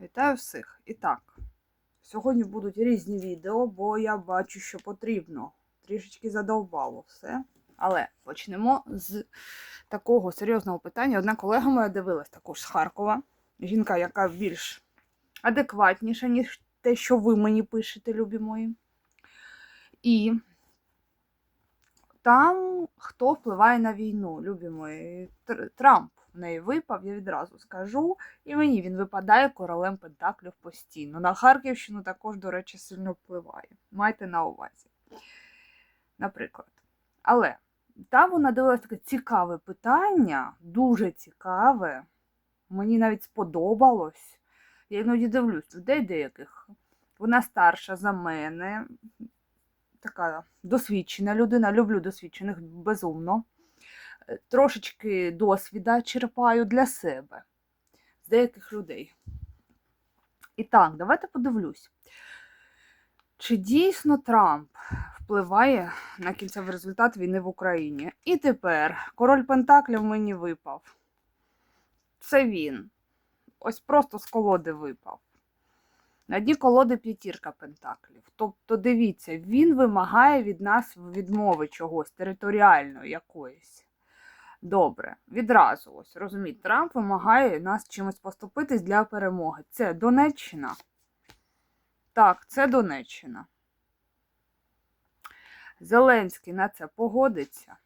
Вітаю всіх! І так, сьогодні будуть різні відео, бо я бачу, що потрібно. Трішечки задовбало все. Але почнемо з такого серйозного питання. Одна колега моя дивилась також з Харкова. Жінка, яка більш адекватніша, ніж те, що ви мені пишете, любі мої. І там хто впливає на війну, любі мої. Трамп в неї випав, я відразу скажу. І мені він випадає королем Пентаклів постійно. На Харківщину також, до речі, сильно впливає. Майте на увазі. Наприклад. Але там вона дивилась таке цікаве питання, дуже цікаве. Мені навіть сподобалось. Я іноді дивлюсь людей деяких. Вона старша за мене, така досвідчена людина. Люблю досвідчених безумно. Е, Трошечки досвіда черпаю для себе з деяких людей. І так, давайте подивлюсь. Чи дійсно Трамп впливає на кінцевий результат війни в Україні? І тепер король Пентаклів мені випав. Це він. Ось просто з колоди випав. На дні колоди п'ятірка пентаклів. Тобто, дивіться, він вимагає від нас відмови чогось територіальної якоїсь. Добре, відразу ось розуміть, Трамп вимагає нас чимось поступитись для перемоги. Це Донеччина. Так, це Донеччина. Зеленський на це погодиться.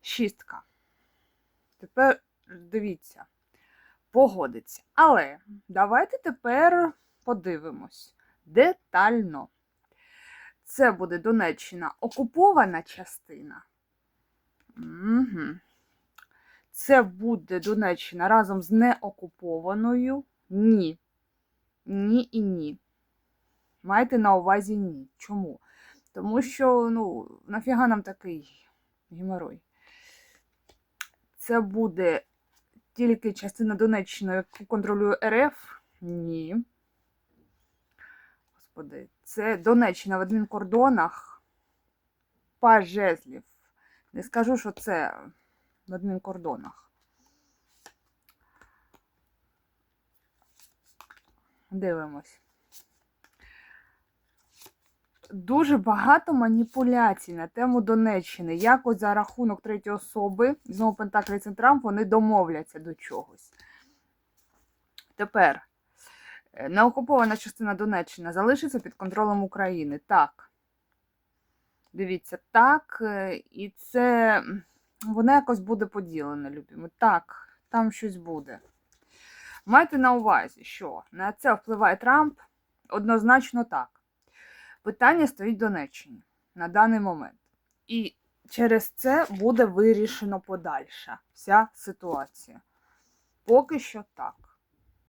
Шістка. Тепер дивіться, погодиться. Але давайте тепер подивимось детально. Це буде Донеччина окупована частина. Угу. Це буде Донеччина разом з неокупованою. Ні. Ні і ні. Майте на увазі ні. Чому? Тому що, ну, нафіга нам такий геморой. Це буде тільки частина Донеччини, яку контролює РФ? Ні. Господи, це Донеччина в адмінкордонах. Паж жезлів. Не скажу, що це в адмінкордонах. Дивимось. Дуже багато маніпуляцій на тему Донеччини. Якось за рахунок третьої особи, знову Пентаклі Центрам, вони домовляться до чогось. Тепер е, неокупована частина Донеччини залишиться під контролем України. Так. Дивіться, так, е, і це воно якось буде поділене, любимо. Так, там щось буде. Майте на увазі, що на це впливає Трамп однозначно так. Питання стоїть в Донеччині на даний момент. І через це буде вирішено подальша вся ситуація. Поки що так.